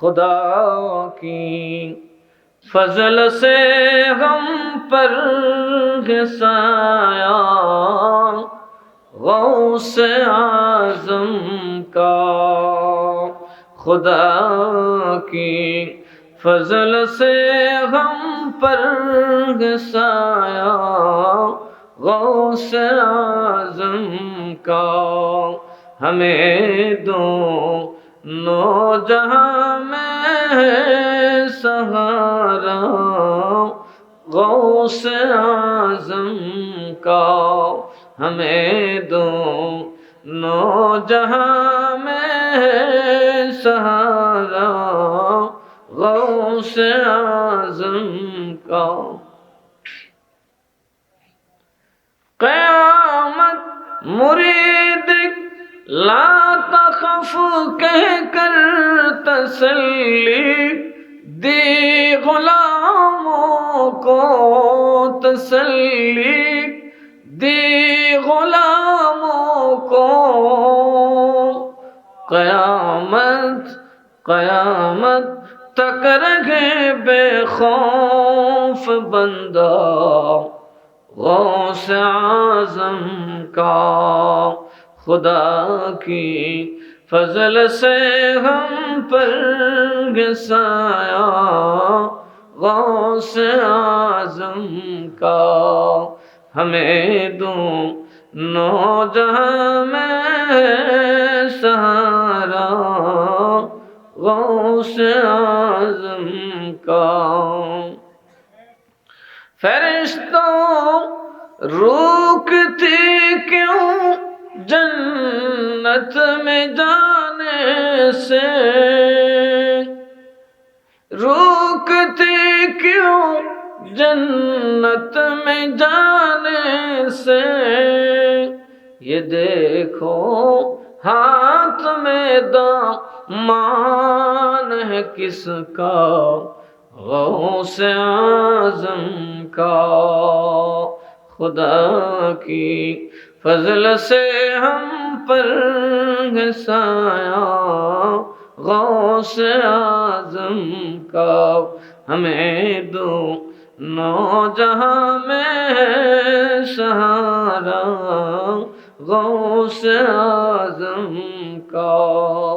خدا کی۔ فضل سے غم پر گسایا غوث اعظم کا۔ خدا کی۔ فضل سے غم پر گسایا غوث اعظم کا۔ ہمیں دو نو جہاں میں سہارا، غوث اعظم کا ہمیں دو۔ نو جہاں میں سہارا، غوث اعظم کا۔ قیامت مرید لا تخف کہہ کر تسلی دی غلاموں کو تسلی دی غلاموں کو قیامت قیامت تک رہے بے خوف بندہ، غوث اعظم کا۔ خدا کی فضل سے ہم پر گسایا غوث اعظم کا۔ ہمیں دوں نو جہاں میں سہارا، غوث اعظم کا۔ فرشتوں روکتی کیوں جنت میں جانے سے روکتی کیوں؟ جنت میں جانے سے یہ دیکھو ہاتھ میں دامان ہے کس کا؟ غوث اعظم کا خدا کی فضل سے ہم پر گسایا غوث اعظم کا ہمیں دو نو جہاں میں سہارا، غوث اعظم کا۔